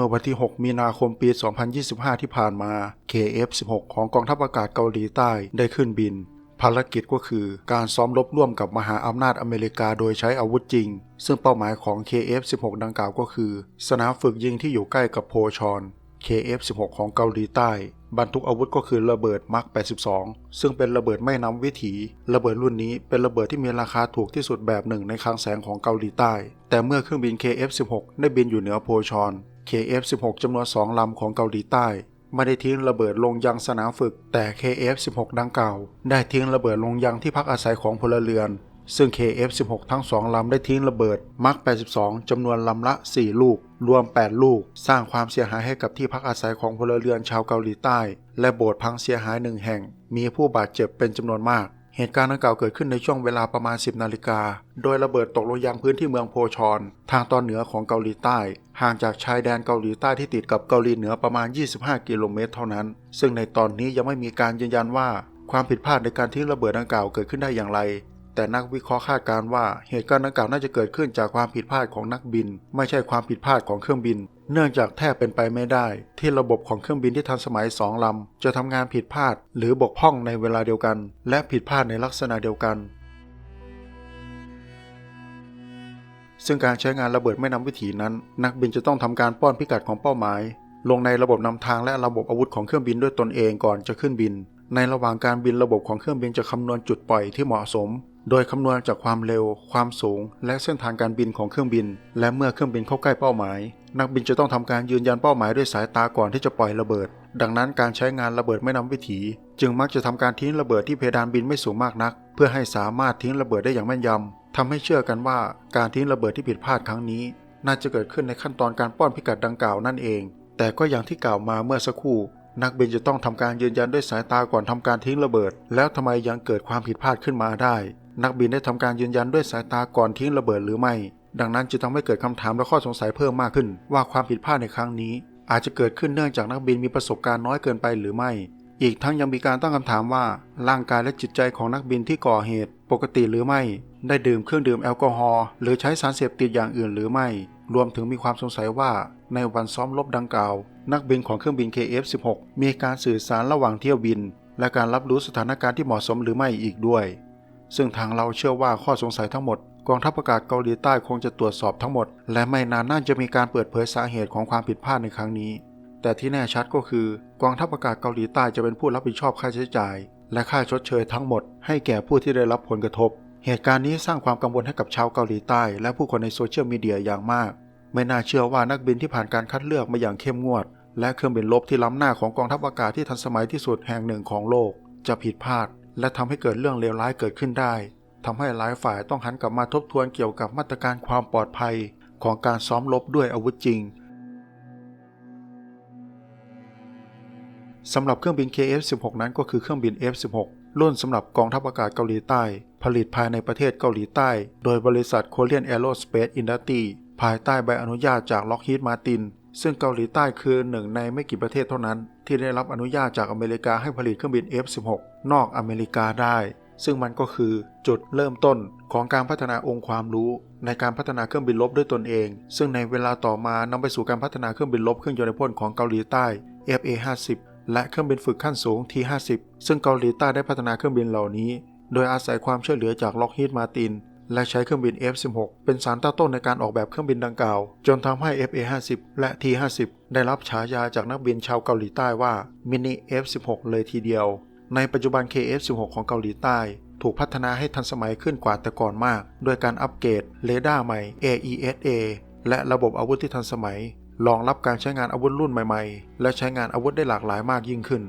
มื่อวันที่ 6 มีนาคมปี 2025 ที่ผ่านมา KF-16 ของกองทัพอากาศเกาหลีใต้ได้ขึ้นบิน ภารกิจก็คือการซ้อมรบร่วมกับมหาอำนาจอเมริกาโดยใช้อาวุธจริง ซึ่งเป้าหมายของ KF-16 ดังกล่าวก็คือ สนามฝึกยิงที่อยู่ใกล้กับโพชอน KF-16 ของเกาหลีใต้ บรรทุกอาวุธก็คือระเบิดมาร์ค82 ซึ่งเป็นระเบิดไม่นำวิถี ระเบิดรุ่นนี้เป็นระเบิดที่มีราคาถูกที่สุดแบบหนึ่งในคลังแสงของเกาหลีใต้ แต่เมื่อเครื่องบิน KF-16 ได้บินอยู่เหนือโพชอน KF-16 จำนวน 2 ลำของเกาหลีใต้ไม่ได้ทิ้งระเบิดลงยังสนามฝึก แต่ KF-16 ดังกล่าว ได้ทิ้งระเบิดลงยังที่พักอาศัยของพลเรือน ซึ่ง KF-16 ทั้ง2ลำได้ทิ้งระเบิดมาร์ค82จำนวนลำละ 4 ลูก รวม 8 ลูก สร้างความเสียหายให้กับที่พักอาศัยของพลเรือนชาวเกาหลีใต้ และโบสถ์พังเสียหายหนึ่งแห่ง มีผู้บาดเจ็บเป็นจำนวนมาก เหตุการณ์ดังกล่าวเกิดขึ้นในช่วงเวลาประมาณ 10 นาฬิกา โดยระเบิดตกลงยังพื้นที่เมืองโพชอน ทางตอนเหนือของเกาหลีใต้ ห่างจากชายแดนเกาหลีใต้ที่ติดกับเกาหลีเหนือประมาณ 25 กิโลเมตรเท่านั้น ซึ่งในตอนนี้ยังไม่มีการยืนยันว่าความผิดพลาดในการทิ้งระเบิดดังกล่าวเกิดขึ้นได้อย่างไร แต่นักวิเคราะห์คาดการณ์ว่าเหตุการณ์ดังกล่าวน่าจะเกิดขึ้นจากความผิดพลาดของนักบิน ไม่ใช่ความผิดพลาดของเครื่องบิน เนื่องจากแทบเป็นไปไม่ได้ ที่ระบบของเครื่องบินที่ทันสมัยสองลำจะทำงานผิดพลาดหรือบกพร่องในเวลาเดียวกัน และผิดพลาดในลักษณะเดียวกันซึ่งการใช้งานระเบิดไม่นำวิถีนั้น นักบินจะต้องทำการป้อนพิกัดของเป้าหมาย ลงในระบบนำทางและระบบอาวุธของเครื่องบินด้วยตนเองก่อนจะขึ้นบิน ในระหว่างการบินระบบของเครื่องบินจะคำนวณจุดปล่อยที่เหมาะสม โดยคำนวณจากความเร็ว ความสูง และเส้นทางการบินของเครื่องบิน และเมื่อเครื่องบินเข้าใกล้เป้าหมาย นักบินจะต้องทำการยืนยันเป้าหมายด้วยสายตาก่อนที่จะปล่อยระเบิด ดังนั้นการใช้งานระเบิดไม่นำวิถี จึงมักจะทำการทิ้งระเบิดที่เพดานบินไม่สูงมากนัก เพื่อให้สามารถทิ้งระเบิดได้อย่างแม่นยำทำให้เชื่อกันว่าการทิ้งระเบิดที่ผิดพลาดครั้งนี้ น่าจะเกิดขึ้นในขั้นตอนการป้อนพิกัดดังกล่าวนั่นเอง แต่ก็อย่างที่กล่าวมาเมื่อสักครู่ นักบินจะต้องทำการยืนยันด้วยสายตาก่อนทำการทิ้งระเบิด แล้วทำไมยังเกิดความผิดพลาดขึ้นมาได้ นักบินได้ทำการยืนยันด้วยสายตาก่อนทิ้งระเบิดหรือไม่ ดังนั้นจะทำให้เกิดคำถามและข้อสงสัยเพิ่มมากขึ้น ว่าความผิดพลาดในครั้งนี้ อาจจะเกิดขึ้นเนื่องจากนักบินมีประสบการณ์น้อยเกินไปหรือไม่ อีกทั้งยังมีการตั้งคำถามว่า ร่างกายและจิตใจของนักบินที่ก่อเหตุ ปกติหรือไม่ ได้ดื่มเครื่องดื่มแอลกอฮอล์หรือใช้สารเสพติดอย่างอื่นหรือไม่ รวมถึงมีความสงสัยว่า ในวันซ้อมรบดังกล่าว นักบินของเครื่องบิน KF-16 มีการสื่อสารระหว่างเที่ยวบิน และการรับรู้สถานการณ์ที่เหมาะสมหรือไม่อีกด้วย ซึ่งทางเราเชื่อว่าข้อสงสัยทั้งหมดกองทัพอากาศเกาหลีใต้คงจะตรวจสอบทั้งหมด และไม่นานน่าจะมีการเปิดเผยสาเหตุของความผิดพลาดในครั้งนี้ แต่ที่แน่ชัดก็คือกองทัพอากาศเกาหลีใต้จะเป็นผู้รับผิดชอบค่าใช้จ่าย และค่าชดเชยทั้งหมด ให้แก่ผู้ที่ได้รับผลกระทบ เหตุการณ์นี้สร้างความกังวลให้กับชาวเกาหลีใต้ และผู้คนในโซเชียลมีเดียอย่างมาก ไม่น่าเชื่อว่านักบินที่ผ่านการคัดเลือกมาอย่างเข้มงวด และเครื่องบินรบที่ล้ำหน้าของกองทัพอากาศที่ทันสมัยที่สุดแห่งหนึ่งของโลก จะผิดพลาด และทำให้เกิดเรื่องเลวร้ายเกิดขึ้นได้ทำให้หลายฝ่ายต้องหันกลับมาทบทวนเกี่ยวกับมาตรการความปลอดภัยของการซ้อมรบด้วยอาวุธจริงสำหรับเครื่องบิน KF-16 นั้นก็คือเครื่องบิน F-16 รุ่นสำหรับกองทัพอากาศเกาหลีใต้ ผลิตภายในประเทศเกาหลีใต้ โดยบริษัท Korean Aerospace Industry ภายใต้ใบอนุญาตจาก Lockheed Martin ซึ่งเกาหลีใต้คือหนึ่งในไม่กี่ประเทศเท่านั้น ที่ได้รับอนุญาตจากอเมริกาให้ผลิตเครื่องบิน F-16 นอกอเมริกาได้ ซึ่งมันก็คือจุดเริ่มต้นของการพัฒนาองค์ความรู้ ในการพัฒนาเครื่องบินรบด้วยตนเอง ซึ่งในเวลาต่อมานำไปสู่การพัฒนาเครื่องบินรบเครื่องยนต์พ่นของเกาหลีใต้ FA-50 และเครื่องบินฝึกขั้นสูง T-50 ซึ่งเกาหลีใต้ได้พัฒนาเครื่องบินเหล่านี้ โดยอาศัยความช่วยเหลือจาก Lockheed Martin และใช้เครื่องบิน F-16 เป็นสารตั้งต้นในการออกแบบเครื่องบินดังกล่าว จนทำให้ FA-50 และ T-50 ได้รับฉายาจากนักบินชาวเกาหลีใต้ว่า Mini F-16 เลยทีเดียว ในปัจจุบัน KF-16 ของเกาหลีใต้ถูกพัฒนาให้ทันสมัยขึ้นกว่าแต่ก่อนมาก ด้วยการอัปเกรดเรดาร์ใหม่ AESA และระบบอาวุธที่ทันสมัย รองรับการใช้งานอาวุธรุ่นใหม่ ๆ และใช้งานอาวุธได้หลากหลายมากยิ่งขึ้น